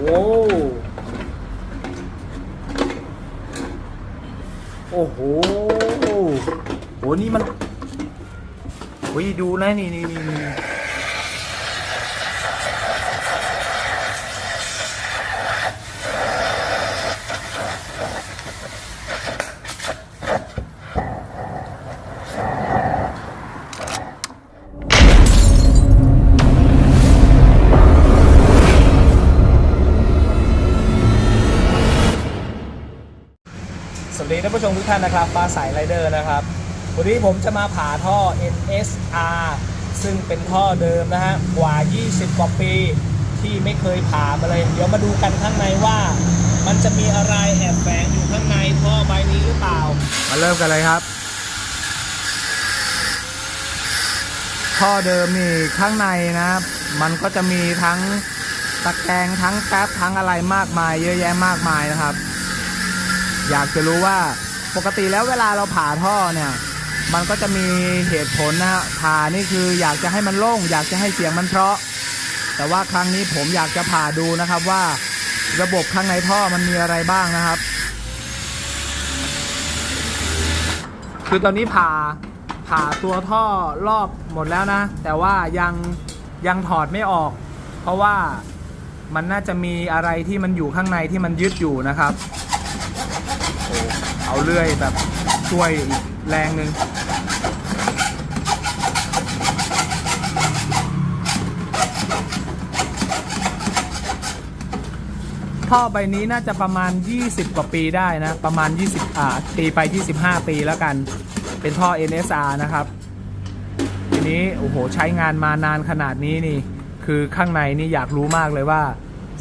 โว้วโอ้โหโห นี่มันโอ้ยดูนะนี่นี่นี่ สวัสดีท่านผู้ชมทุกท่านนะครับฟ้าสายไรเดอร์นะครับ วันนี้ผมจะมาผ่าท่อ NSR ซึ่งเป็นท่อเดิมนะฮะ กว่า 20 กว่าปีที่ไม่เคยผ่ามาเลย เดี๋ยวมาดูกันข้างในว่า มันจะมีอะไรแอบแฝงอยู่ข้างในท่อใบนี้หรือเปล่า มาเริ่มกันเลยครับ ท่อเดิมนี่ข้างในนะครับ มันก็จะมีทั้งตะแกรงทั้งแป๊บทั้งอะไรมากมาย เยอะแยะมากมายนะครับ อยากจะรู้ว่าปกติแล้วเวลาเราผ่าท่อเนี่ยมันก็จะมีเหตุผลนะฮะผ่านี่คืออยากจะให้มันโล่ง อยากจะให้เสียงมันเพราะ แต่ว่าครั้งนี้ผมอยากจะผ่าดูนะครับว่าระบบข้างในท่อมันมีอะไรบ้างนะครับ คือตอนนี้ผ่าผ่าตัวท่อรอบหมดแล้วนะ แต่ว่ายังยังถอดไม่ออก เพราะว่ามันน่าจะมีอะไรที่มันอยู่ข้างในที่มันยึดอยู่นะครับ เอาเลื่อยแบบช่วยแรงหนึ่งท่อใบนี้น่าจะประมาณ 20 กว่าปีได้นะ ประมาณ 20 อ่าตีไป 25 ปีแล้วกัน เป็นท่อ NSR นะครับ ทีนี้ โอ้โห ใช้งานมานานขนาดนี้นี่ คือข้างในนี่อยากรู้มากเลยว่า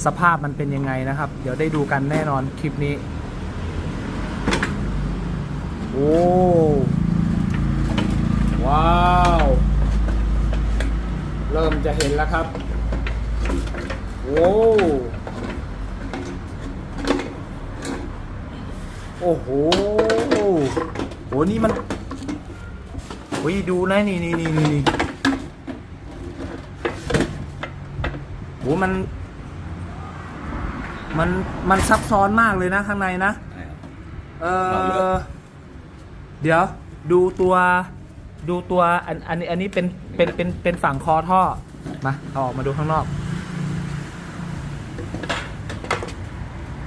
สภาพมันเป็นยังไงนะครับ เดี๋ยวได้ดูกันแน่นอนคลิปนี้ โอ้ว้าว เริ่มจะเห็นแล้วครับ โอ้โอ้โหโหนี่มันโอ้ยดูนะนี่นี่นี่นี่โหมัน มัน มันซับซ้อนมากเลยนะข้างในนะ เออ เดี๋ยวดูตัวดูตัวอันอันนี้อันนี้เป็นเป็นเป็นเป็นฝั่งคอท่อมาเอาออกมาดูข้างนอก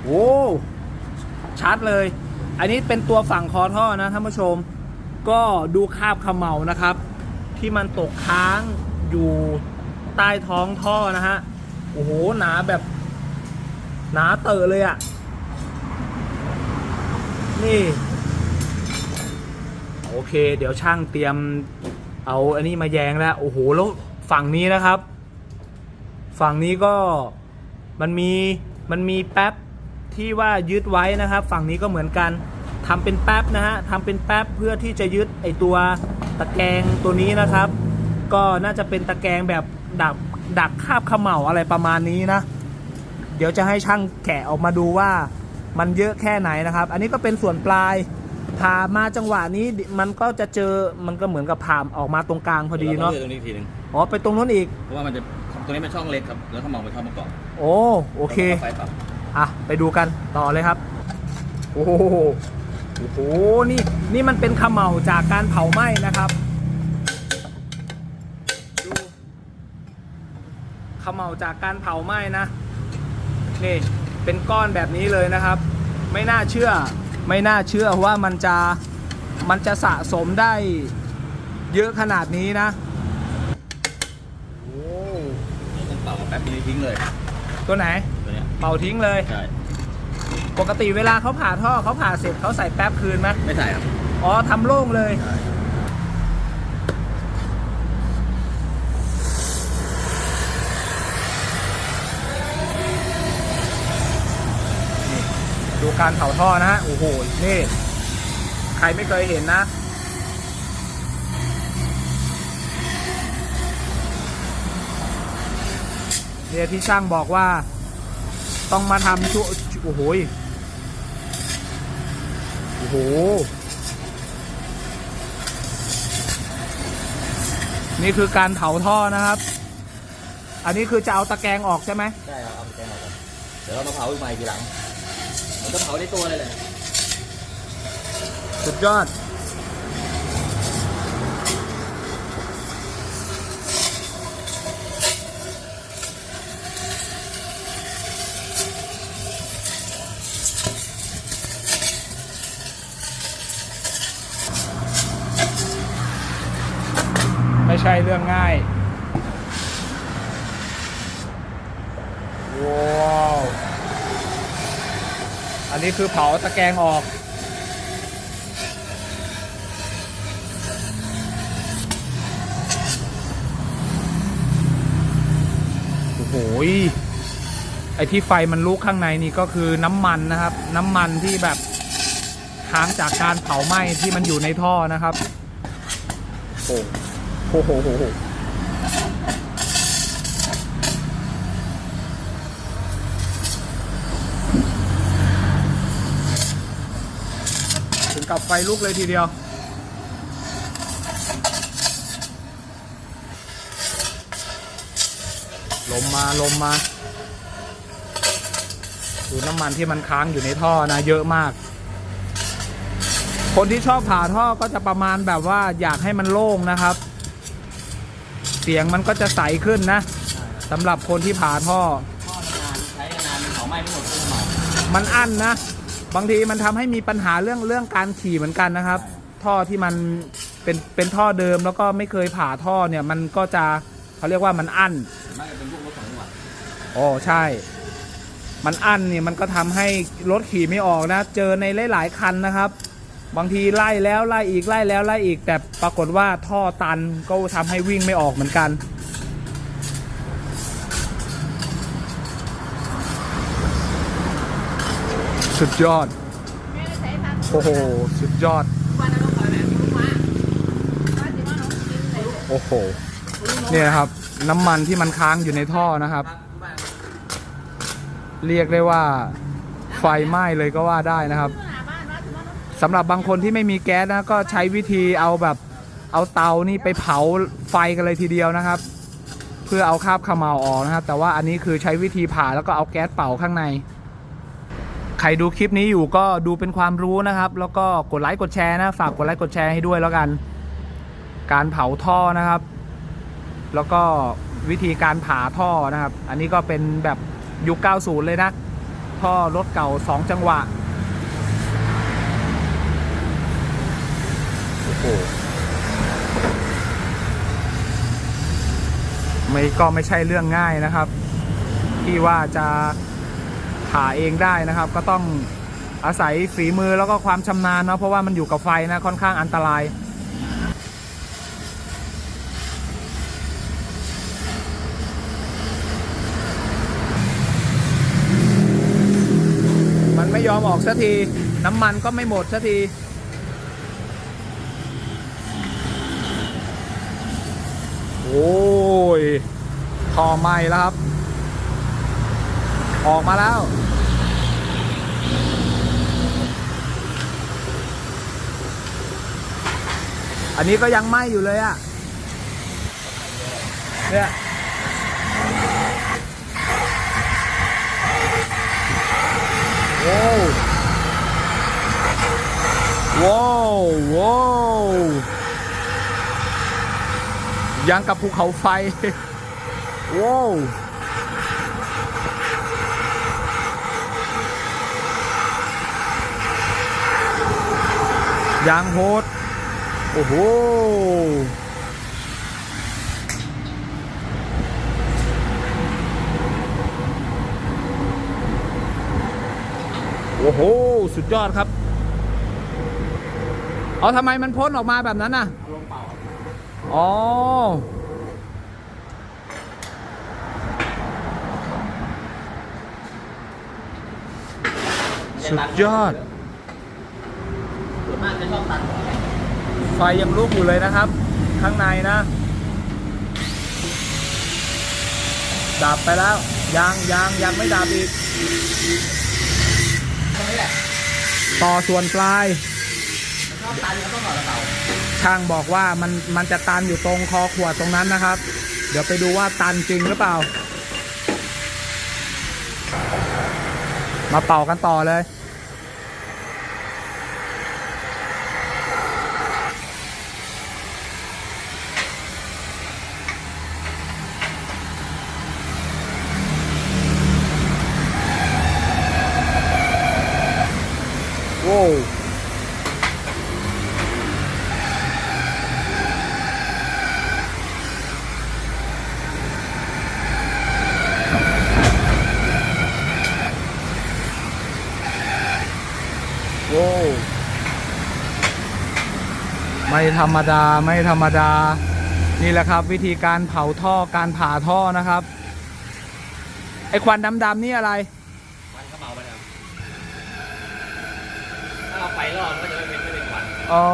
โอ้ชัดเลย อันนี้เป็นตัวฝั่งคอท่อนะท่านผู้ชม ก็ดูคาบเขมเหลานะครับ ที่มันตกค้างอยู่ใต้ท้องท่อนะฮะโอ้โหหนาแบบ หนาเตอะเลยอะ่ะ นี่ โอเค เดี๋ยวช่างเตรียมเอาอันนี้มาแยงแล้ว โอ้โห แล้วฝั่งนี้นะครับ ฝั่งนี้ก็มันมีมันมีแป๊บที่ว่ายึดไว้นะครับ ฝั่งนี้ก็เหมือนกันทำเป็นแป๊บนะฮะทำเป็นแป๊บเพื่อที่จะยึดไอตัวตะแกรงตัวนี้นะครับ ก็น่าจะเป็นตะแกรงแบบดักดักคาบเขม่าอะไรประมาณนี้นะ เดี๋ยวจะให้ช่างแกะออกมาดูว่ามันเยอะแค่ไหนนะครับ อันนี้ก็เป็นส่วนปลาย ผ่ามาจังหวะนี้มันก็จะเจอมันก็เหมือนกับผ่ามออกมาตรงกลางพอดีเนาะรต้องลือกตรงนี้อีกทีหนึงอ๋อไปตรงนู้นอีกเพราะว่ามันจะตรงนี้เป็นช่องเล็กครับแล้วเขามองไปช่องประกอบโอ้โอเคแล้วก็ไฟปรับอะไปดูกันต่อเลยครับ โอ้โหโอ้โหนี่นี่มันเป็นเขมเหลาจากการเผาไหม้นะครับดูเขมเหลาจากการเผาไหม้นะนี่เป็นก้อนแบบนี้เลยนะครับ ไม่น่าเชื่อ ไม่น่าเชื่อว่ามันจะมันจะสะสมได้เยอะขนาดนี้นะ โอ้ต้องเป่าแป๊บนี้ทิ้งเลย ตัวไหน ตัวเนี้ยเป่าทิ้งเลย ใช่ ปกติเวลาเขาผ่าท่อเขาผ่าเสร็จเขาใส่แป๊บคืนไหมไม่ใส่ครับ อ๋อทำโล่งเลย ใช่ การเผาท่อนะฮะโอ้โหนี่ ใครไม่เคยเห็นนะ เนี่ยที่ช่างบอกว่า ต้องมาทำชั่วโอ้โหโอ้โห นี่คือการเผาท่อนะครับ อันนี้คือจะเอาตะแกรงออกใช่ไหมใช่ครับเอาไปแกงออกเดี๋ยวเรามาเผาอีกใหม่ทีหลัง มันก็เผาในตัวเลยแหละสุดยอด ไม่ใช่เรื่องง่าย ว้าว อั นนี้คือเผาตะแกรงออก โอ้โหไอที่ไฟมันลุกข้างในนี่ก็คือน้ำมันนะครับ น้ำมันที่แบบค้างจากการเผาไหม้ที่มันอยู่ในท่อนะครับ โอ้โหโหโหถึง กับไฟลุกเลยทีเดียว ลมมาลมมา ดูน้ำมันที่มันค้างอยู่ในท่อนะ เยอะมาก คนที่ชอบผ่าท่อก็จะประมาณแบบว่าอยากให้มันโล่งนะครับ เสียงมันก็จะใสขึ้นนะสำหรับคนที่ผ่าท่อ ท่อนานใช้นานมันเผาไหม้ไม่หมดก็เมามันอั้นนะ บางทีมันทำให้มีปัญหาเรื่องเรื่องการขี่เหมือนกันนะครับ ท่อที่มันเป็นเป็นท่อเดิมแล้วก็ไม่เคยผ่าท่อเนี่ยมันก็จะเขาเรียกว่ามันอั้นน่าจะเป็นพวกรถสองจังหวัดโอ้ใช่ มันอั้นเนี่ยมันก็ทำให้รถขี่ไม่ออกนะ เจอในหลาย ๆ คันนะครับ บางทีไล่แล้วไล่อีกไล่แล้วไล่อีก แต่ปรากฏว่าท่อตันก็ทำให้วิ่งไม่ออกเหมือนกัน สุดยอด โอ้โห สุดยอด โอ้โห เนี่ยครับ น้ำมันที่มันค้างอยู่ในท่อนะครับ เรียกได้ว่าไฟไหม้เลยก็ว่าได้นะครับสำหรับบางคนที่ไม่มีแก๊สนะก็ใช้วิธีเอาแบบเอาเตานี่ไปเผาไฟกันเลยทีเดียวนะครับ เพื่อเอาคราบขมเหลาออกนะครับ แต่ว่าอันนี้คือใช้วิธีผ่าแล้วก็เอาแก๊สเป่าข้างใน ใครดูคลิปนี้อยู่ก็ดูเป็นความรู้นะครับ แล้วก็กดไลค์กดแชร์นะ ฝากกดไลค์กดแชร์ให้ด้วยแล้วกัน การเผาท่อนะครับ แล้วก็วิธีการผ่าท่อนะครับ อันนี้ก็เป็นแบบยุค 90 เลยนะ ท่อรถเก่า 2 จังหวะ โอ้โห ไม่ก็ไม่ใช่เรื่องง่ายนะครับ ที่ว่าจะ ผ่าเองได้นะครับ ก็ต้องอาศัยฝีมือแล้วก็ความชำนาญเนาะเพราะว่ามันอยู่กับไฟนะค่อนข้างอันตรายมันไม่ยอมออกสักที น้ำมันก็ไม่หมดสักที โอ้ยท่อไหม้แล้วครับ ออกมาแล้ว อันนี้ก็ยังไหม้อยู่เลยอะเนี่ยโว้วโว้วโว้วยังกับภูเขาไฟ โว้ว ยางโหดโอ้โห โอ้โห สุดยอดครับ เอาทำไมมันพ้นออกมาแบบนั้นน่ะลมเป่าอ๋อสุดยอดส่วนมาก จะชอบตันไฟยังลุกอยู่เลยนะครับ ข้างในนะ ดับไปแล้ว ยังยังยังไม่ดับอีกต่อส่วนปลายชอบตันแล้วก็ต่อเต่าช่างบอกว่ามันมันจะตันอยู่ตรงคอขวดตรงนั้นนะครับ เดี๋ยวไปดูว่าตันจริงหรือเปล่า มาเป่ากันต่อเลย โว้วโว้วไม่ธรรมดาไม่ธรรมดา นี่แหละครับวิธีการเผาท่อการผ่าท่อนะครับ ไอควันดำๆนี่อะไร มันก็เมาไปแล้วถ้าเราไฟรอบก็จะไม่เป็นไม่เป็นควันอ๋อ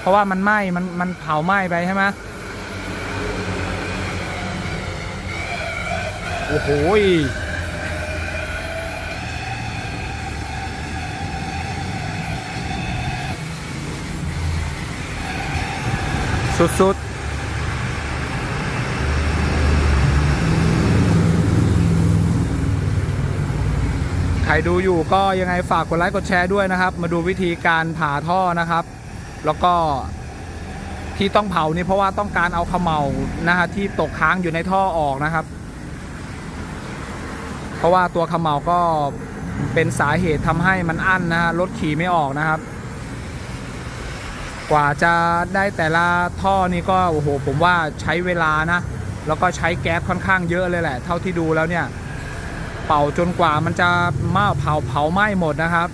เพราะว่ามันไหม้ มัน มันเผาไหม้ไปใช่ไหมโอ้โหสุดๆ ใคร ดูอยู่ก็ยังไงฝากกดไลค์กดแชร์ด้วยนะครับ มาดูวิธีการผ่าท่อนะครับ แล้วก็ที่ต้องเผานี่เพราะว่าต้องการเอาขมเหลานะฮะที่ตกค้างอยู่ในท่อออกนะครับ เพราะว่าตัวขมเหลาก็เป็นสาเหตุทำให้มันอั้นนะฮะรถขี่ไม่ออกนะครับ กว่าจะได้แต่ละท่อนี่ก็โอ้โหผมว่าใช้เวลานะ แล้วก็ใช้แก๊สค่อนข้างเยอะเลยแหละ เท่าที่ดูแล้วเนี่ย เป่าจนกว่ามันจะมาเผาเผาไหม้หมดนะครับ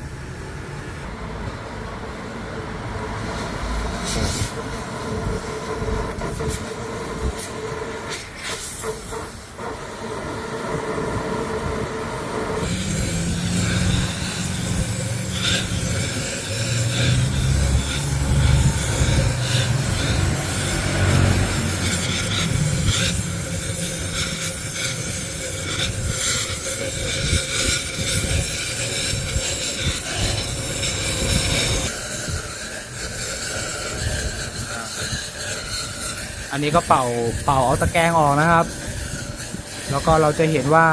นี้ก็เป่าเป่าเอาตะแกรงออกนะครับ แล้วก็เราจะเห็นว่า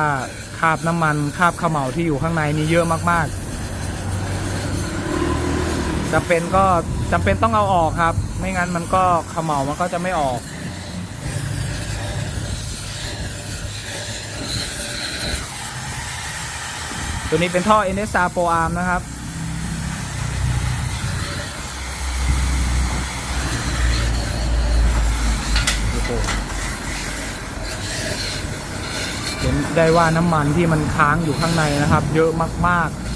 คราบน้ำมันคราบขมเหลาที่อยู่ข้างในนี่เยอะมากๆจำเป็นก็จำเป็นต้องเอาออกครับ ไม่งั้นมันก็ขมเหลามันก็จะไม่ออกตัวนี้เป็นท่อ NSR Pro Arm นะครับ โอ้โหเห็น ได้ว่าน้ำมันที่มันค้างอยู่ข้างในนะครับ เยอะมากๆ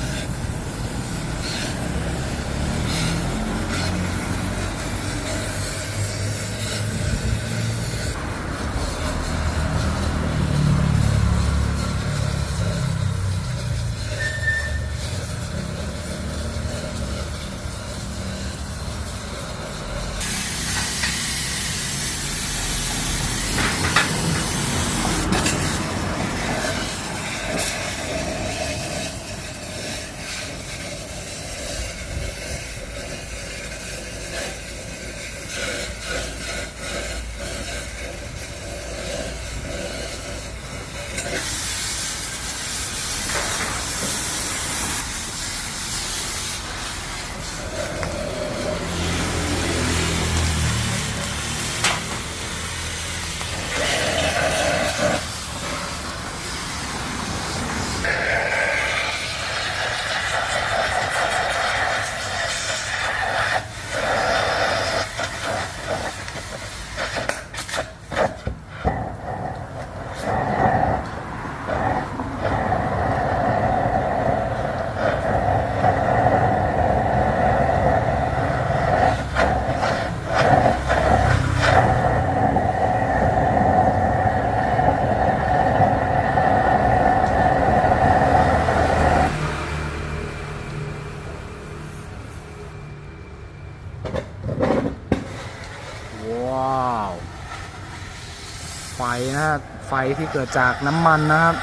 ที่เกิดจากน้ำมันนะครับ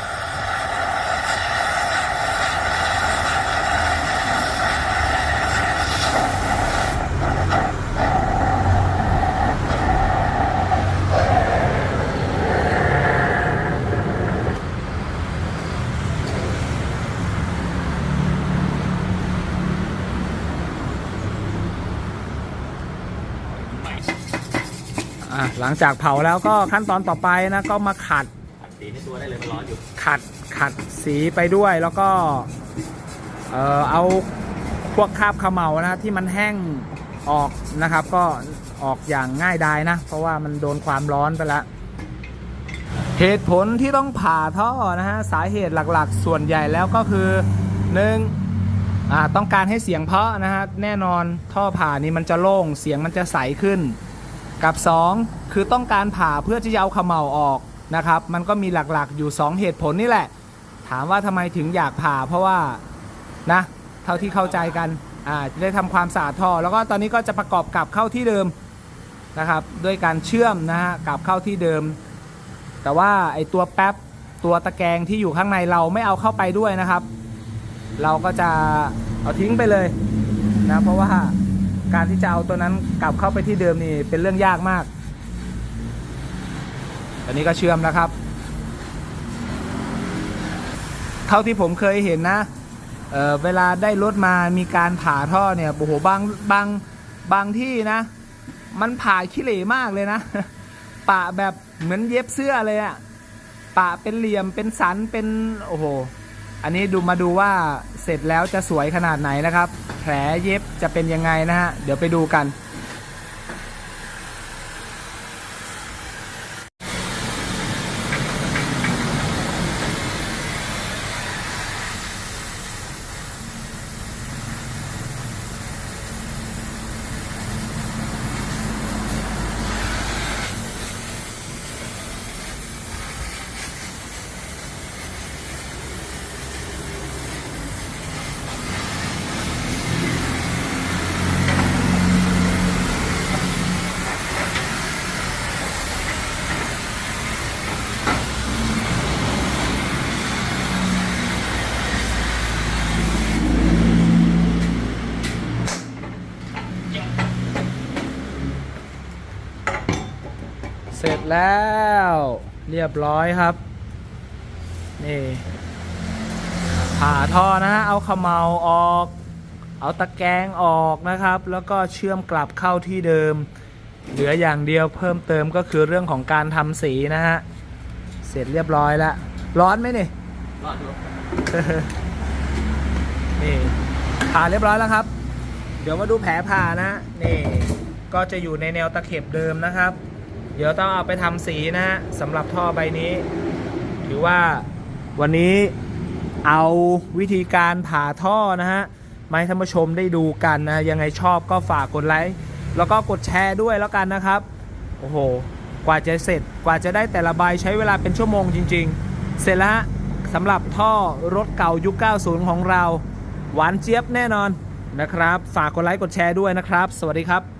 อะหลังจากเผาแล้วก็ขั้นตอนต่อไปนะก็มาขัดอัดสีในตัวได้เลยมันร้อนอยู่ขัดขัดสีไปด้วยแล้วก็เอ่อเอาพวกคราบเขมเหลานะที่มันแห้งออกนะครับ ก็ออกอย่างง่ายดายนะ เพราะว่ามันโดนความร้อนไปแล้วเหตุผลที่ต้องผ่าท่อนะฮะสาเหตุหลักๆ ส่วนใหญ่แล้วก็คือหนึ่งอ่าต้องการให้เสียงเพราะนะฮะแน่นอนท่อผ่านี้มันจะโล่งเสียงมันจะใสขึ้น กับ 2 คือต้องการผ่าเพื่อที่จะเอาขมเหลาออกนะครับ มันก็มีหลักๆอยู่ 2 เหตุผลนี่แหละ ถามว่าทำไมถึงอยากผ่าเพราะว่านะเท่าที่เข้าใจกันอ่าจะได้ทำความสะอาดท่อ แล้วก็ตอนนี้ก็จะประกอบกลับเข้าที่เดิมนะครับด้วยการเชื่อมนะฮะกลับเข้าที่เดิม แต่ว่าไอตัวแป๊บตัวตะแกรงที่อยู่ข้างในเราไม่เอาเข้าไปด้วยนะครับ เราก็จะเอาทิ้งไปเลยนะเพราะว่า การที่จะเอาตัวนั้นกลับเข้าไปที่เดิมนี่เป็นเรื่องยากมาก อันนี้ก็เชื่อมนะครับ เท่าที่ผมเคยเห็นนะเเวลาได้รถมามีการผ่าท่อเนี่ยโอ้โหบางบางบางที่นะ มันผ่าขี้เหร่มากเลยนะ ปะแบบเหมือนเย็บเสื้อเลยอะปะเป็นเหลี่ยมเป็นสันเป็นโอ้โห อันนี้ดูมาดูว่าเสร็จแล้วจะสวยขนาดไหนนะครับ แผลเย็บจะเป็นยังไงนะฮะ เดี๋ยวไปดูกัน เสร็จแล้วเรียบร้อยครับ นี่ผ่าท่อนะฮะเอาเขมเหลาออก เอาตะแกรงออกนะครับ แล้วก็เชื่อมกลับเข้าที่เดิม เหลืออย่างเดียวเพิ่มเติมก็คือเรื่องของการทำสีนะฮะ เสร็จเรียบร้อยแล้ว ร้อนไหมนี่ร้อนอยู่นี่ผ่าเรียบร้อยแล้วครับ เดี๋ยวมาดูแผลผ่านะนี่ก็จะอยู่ในแนวตะเข็บเดิมนะครับเดี๋ยวต้องเอาไปทำสีนะฮะสำหรับท่อใบนี้ ถือว่าวันนี้เอาวิธีการผ่าท่อนะฮะมาให้ท่านผู้ชมได้ดูกันนะยังไงชอบก็ฝากกดไลค์แล้วก็กดแชร์ด้วยแล้วกันนะครับ โอ้โห กว่าจะเสร็จกว่าจะได้แต่ละใบใช้เวลาเป็นชั่วโมงจริง ๆ เสร็จแล้วฮะสำหรับท่อรถเก่ายุค 90 ของเรา หวานเจี๊ยบแน่นอนนะครับ ฝากกดไลค์กดแชร์ด้วยนะครับ สวัสดีครับ